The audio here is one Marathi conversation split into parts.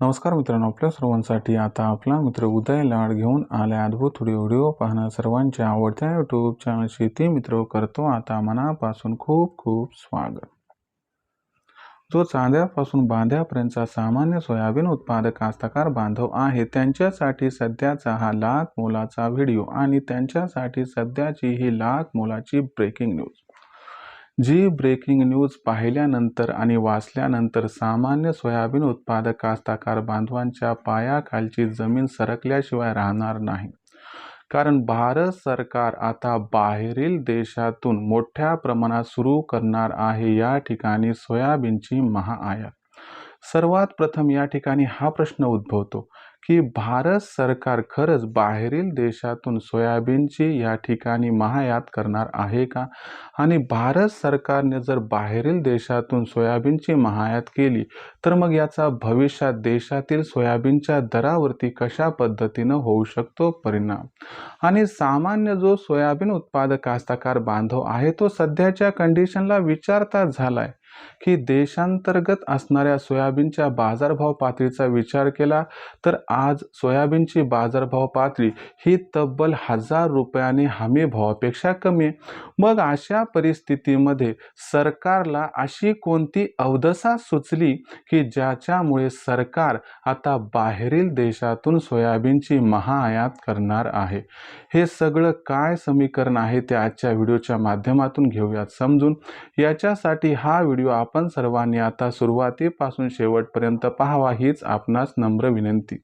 नमस्कार मित्रांनो आपल्या सर्वांसाठी आता आपला मित्र उदय लाड घेऊन आले अद्भुत व्हिडिओ व्हिडिओ पाहणं सर्वांच्या आवडत्या यूट्यूब चॅनल शेती मित्र करतो आता मनापासून खूप खूप स्वागत. जो चांद्यापासून बांध्यापर्यंतचा सामान्य सोयाबीन उत्पादक कास्तकार बांधव आहे त्यांच्यासाठी सध्याचा हा लाख मोलाचा व्हिडिओ आणि त्यांच्यासाठी सध्याची ही लाख मोलाची ब्रेकिंग न्यूज जी ब्रेकिंग न्यूज पाहिल्यानंतर आणि वाचल्यानंतर सामान्य सोयाबीन उत्पादक कास्ताकार बांधवांच्या पायाखालची जमीन सरकल्याशिवाय राहणार नाही. कारण भारत सरकार आता बाहेरील देशातून मोठ्या प्रमाणात सुरू करणार आहे या ठिकाणी सोयाबीनची महाआयात. सर्वात प्रथम या ठिकाणी हा प्रश्न उद्भवतो. की भारत सरकार खरंच बाहेरील देशातून सोयाबीनची या ठिकाणी महायात करणार आहे का? आणि भारत सरकारने जर बाहेरील देशातून सोयाबीनची महायात केली तर मग याचा भविष्यात देशातील सोयाबीनच्या दरावरती कशा पद्धतीनं होऊ शकतो परिणाम? आणि सामान्य जो सोयाबीन उत्पादक कास्तकार बांधव आहे तो सध्याच्या कंडिशनला विचारता झालाय. की देशांतर्गत असणाऱ्या सोयाबीनच्या बाजारभाव पातळीचा विचार केला तर आज सोयाबीनची बाजारभाव पातळी ही तब्बल हजार रुपयाने हमी भावापेक्षा कमी. मग अशा परिस्थितीमध्ये सरकारला अशी कोणती अवदसा सुचली की ज्याच्यामुळे सरकार आता बाहेरील देशातून सोयाबीनची महाआयात करणार आहे? हे सगळं काय समीकरण आहे ते आजच्या व्हिडिओच्या माध्यमातून घेऊयात समजून. याच्यासाठी हा व्हिडिओ आपण सर्वांनी आता सुरुवातीपासून शेवटपर्यंत पाहावा हीच आपणास नम्र विनंती.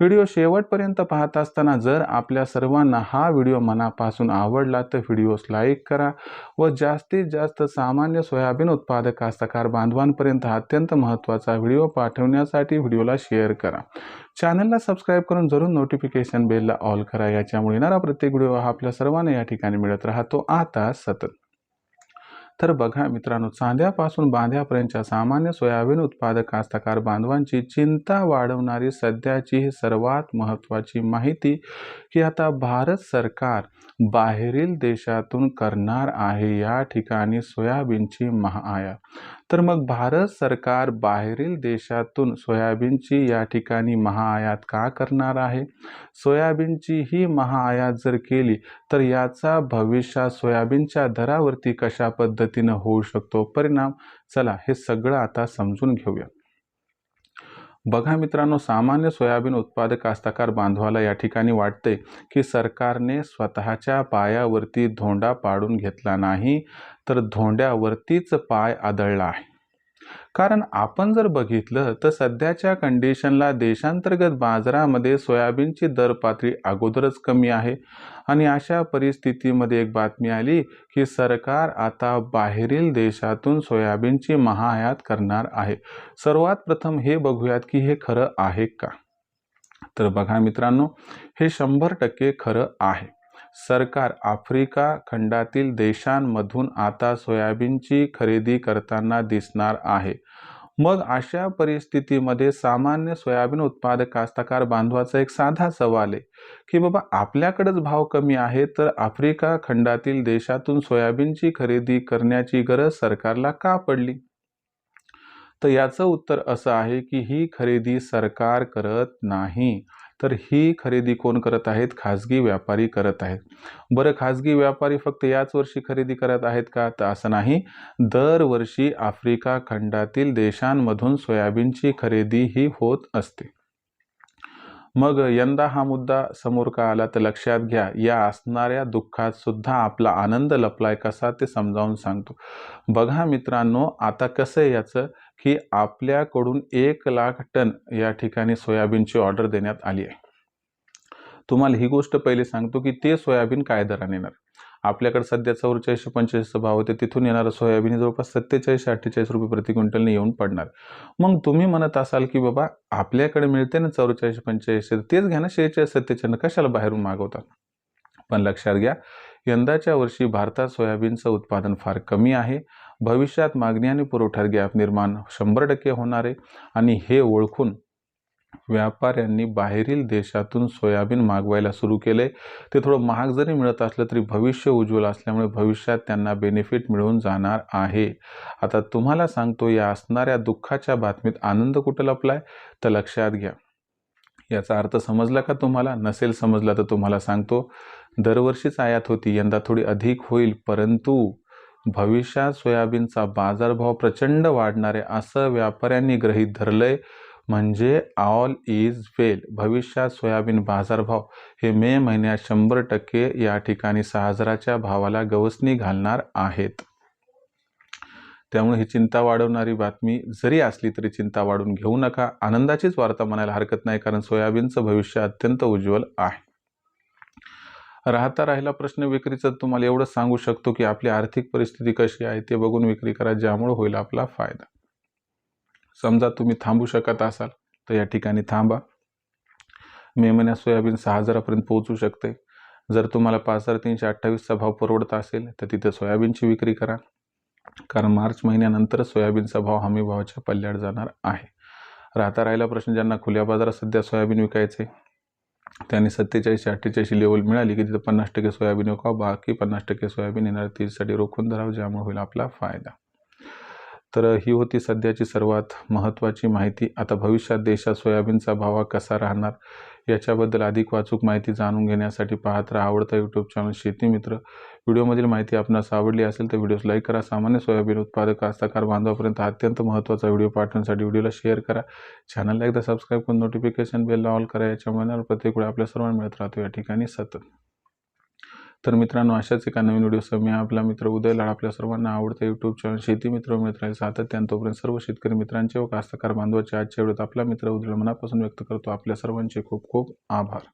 व्हिडिओ शेवटपर्यंत पाहत असताना जर आपल्या सर्वांना हा व्हिडिओ मनापासून आवडला तर व्हिडिओस लाईक करा व जास्तीत जास्त सामान्य सोयाबीन उत्पादक कास्तकार बांधवांपर्यंत अत्यंत महत्त्वाचा व्हिडिओ पाठवण्यासाठी व्हिडिओला शेअर करा. चॅनलला सबस्क्राईब करून जरूर नोटिफिकेशन बेलला ऑल करा याच्यामुळे येणारा प्रत्येक व्हिडिओ हा आपल्या सर्वांना या ठिकाणी मिळत राहतो. आता सतत तर बघा मित्रांनो चांद्यापासून बांध्यापर्यंतच्या सामान्य सोयाबीन उत्पादक कास्तकार बांधवांची चिंता वाढवणारी सध्याची ही सर्वात महत्त्वाची माहिती की आता भारत सरकार बाहेरील देशातून करणार आहे. या ठिकाणी सोयाबीनची महाआयात तर मग भारत सरकार बाहेरील देशातून सोयाबीनची या ठिकाणी महाआयात का करणार आहे? सोयाबीनची ही महाआयात जर केली तर याचा भविष्यात सोयाबीनच्या दरावरती कशा पद्धतीनं होऊ शकतो परिणाम? चला हे सगळं आता समजून घेऊया. बघा मित्रांनो सामान्य सोयाबीन उत्पादक कास्तकार बांधवाला या ठिकाणी वाटते की सरकारने स्वतःच्या पायावरती धोंडा पाडून घेतला नाही तर धोंड्यावरतीच पाय आदळला आहे. कारण आपण जर बघितलं तर सध्याच्या कंडिशनला देशांतर्गत बाजारामध्ये सोयाबीनची दर पातळी अगोदरच कमी आहे. आणि अशा परिस्थितीमध्ये एक बातमी आली की सरकार आता बाहेरील देशातून सोयाबीनची महाआयात करणार आहे. सर्वात प्रथम हे बघूयात की हे खरं आहे का? तर बघा मित्रांनो हे शंभर टक्के खरं आहे. सरकार आफ्रिका खंडातील देशांमधून आता सोयाबीनची खरेदी करताना दिसणार आहे. मग अशा परिस्थितीमध्ये सामान्य सोयाबीन उत्पादक कास्तकार बांधवाचा एक साधा सवाल आहे की बाबा आपल्याकडेच भाव कमी आहे तर आफ्रिका खंडातील देशातून सोयाबीनची खरेदी करण्याची गरज सरकारला का पडली? तर याचं उत्तर असं आहे की ही खरेदी सरकार करत नाही. तर ही खरेदी कोण करत आहेत? खाजगी व्यापारी करत आहेत. बरं खाजगी व्यापारी फक्त याच वर्षी खरेदी करत आहेत का? तर असं नाही. दरवर्षी आफ्रिका खंडातील देशांमधून सोयाबीनची खरेदी ही होत असते. मग यंदा हा मुद्दा समोर का आला तर लक्षात घ्या या असणाऱ्या दुःखात सुद्धा आपला आनंद लपलाय कसा ते समजावून सांगतो. बघा मित्रांनो आता कसं आहे याचं की आपल्याकडून एक लाख टन या ठिकाणी सोयाबीनची ऑर्डर देण्यात आली आहे. तुम्हाला ही गोष्ट पहिले सांगतो की ते सोयाबीन काय दराने येणार? आपल्याकडे सध्या चौवेचाळीसशे पंचेचाळीसचा भाव होते तिथून येणारं सोयाबीन जवळपास सत्तेचाळीसशे अठ्ठेचाळीस रुपये प्रति क्विंटलने येऊन पडणार. मग तुम्ही म्हणत असाल की बाबा आपल्याकडे मिळते ना चौवेचाळीसशे पंचेचाळीसशे तेच घ्या ना शेहेचाळीस सत्तेचाळीस कशाला बाहेरून मागवतात? पण लक्षात घ्या यंदाच्या वर्षी भारतात सोयाबीनचं उत्पादन फार कमी आहे. भविष्यात मागणी आणि पुरवठ्यात गॅप निर्माण शंभर टक्के होणार आहे. आणि हे ओळखून व्यापाऱ्यांनी बाहेरील देशातून सोयाबीन मागवायला सुरू केले. ते थोडं महाग जरी मिळत असलं तरी भविष्य उज्ज्वल असल्यामुळे भविष्यात त्यांना बेनिफिट मिळून जाणार आहे. आता तुम्हाला सांगतो या असणाऱ्या दुःखाच्या बातमीत आनंद कुठं लपलाय? तर लक्षात घ्या. याचा अर्थ समजला का तुम्हाला? नसेल समजला तर तुम्हाला सांगतो. दरवर्षीच आयात होती यंदा थोडी अधिक होईल परंतु भविष्यात सोयाबीनचा बाजारभाव प्रचंड वाढणार आहे असं व्यापाऱ्यांनी गृहीत धरलंय. म्हणजे ऑल इज वेल भविष्यात सोयाबीन बाजारभाव हे मे महिन्यात शंभर टक्के या ठिकाणी सहा हजाराच्या भावाला गवसणी घालणार आहेत. त्यामुळे ही चिंता वाढवणारी बातमी जरी असली तरी चिंता वाढून घेऊ नका. आनंदाचीच वार्ता म्हणायला हरकत नाही कारण सोयाबीनचं भविष्य अत्यंत उज्ज्वल आहे. राहता राहिला प्रश्न विक्रीचा. तुम्हाला एवढं सांगू शकतो की आपली आर्थिक परिस्थिती कशी आहे ते बघून विक्री करा. ज्यामुळे होईल आपला फायदा. समजा तुम्ही थांबू शकत असाल तर या ठिकाणी थांबा. मे महिन्यात सोयाबीन सहा हजारापर्यंत पोहोचू शकते. जर तुम्हाला पाच हजार तीनशे अठ्ठावीसचा भाव परवडत असेल तर तिथे सोयाबीनची विक्री करा. कारण मार्च महिन्यानंतर सोयाबीनचा भाव हमी भावाच्या पल्ल्याड जाणार आहे. राहता राहिला प्रश्न ज्यांना खुल्या बाजारात सध्या सोयाबीन विकायचे त्यांनी सत्तेचाळीसशे अठ्ठेचाळीसशे लेवल मिळाली की तिथं पन्नास टक्के सोयाबीन विकावं बाकी पन्नास टक्के सोयाबीन येणार तीसाठी रोखून धरावं ज्यामुळे होईल आपला फायदा. तर ही होती सध्याची सर्वात महत्त्वाची माहिती. आता भविष्यात देशात सोयाबीनचा भाव कसा राहणार याच्याबद्दल अधिक वाचूक माहिती जाणून घेण्यासाठी पाहत राहा आवडता यूट्यूब चॅनल शेती मित्र. व्हिडिओमधील माहिती आपणास आवडली असेल तर व्हिडिओस लाईक करा. सामान्य सोयाबीन उत्पादक असताकार बांधवापर्यंत अत्यंत महत्त्वाचा व्हिडिओ पाठवण्यासाठी व्हिडिओला शेअर करा. चॅनलला एकदा सबस्क्राईब करून नोटिफिकेशन बेलला ऑल करा. याच्यामुळे प्रत्येक वेळी आपल्या सर्वांना मिळत राहतो या ठिकाणी सतत. तर मित्रांनो अशाच एका नवीन व्हिडिओसह मी आपला मित्र उदय लाड आपल्या सर्वांना आवडता यूट्यूब चॅनल शेती मित्र मिळत राहील सातत्यानं तोपर्यंत सर्व शेतकरी मित्रांचे व कास्तकार बांधवाचे आजच्या वेळेत आपला मित्र उदय मनापासून व्यक्त करतो. आपल्या सर्वांचे खूप खूप आभार.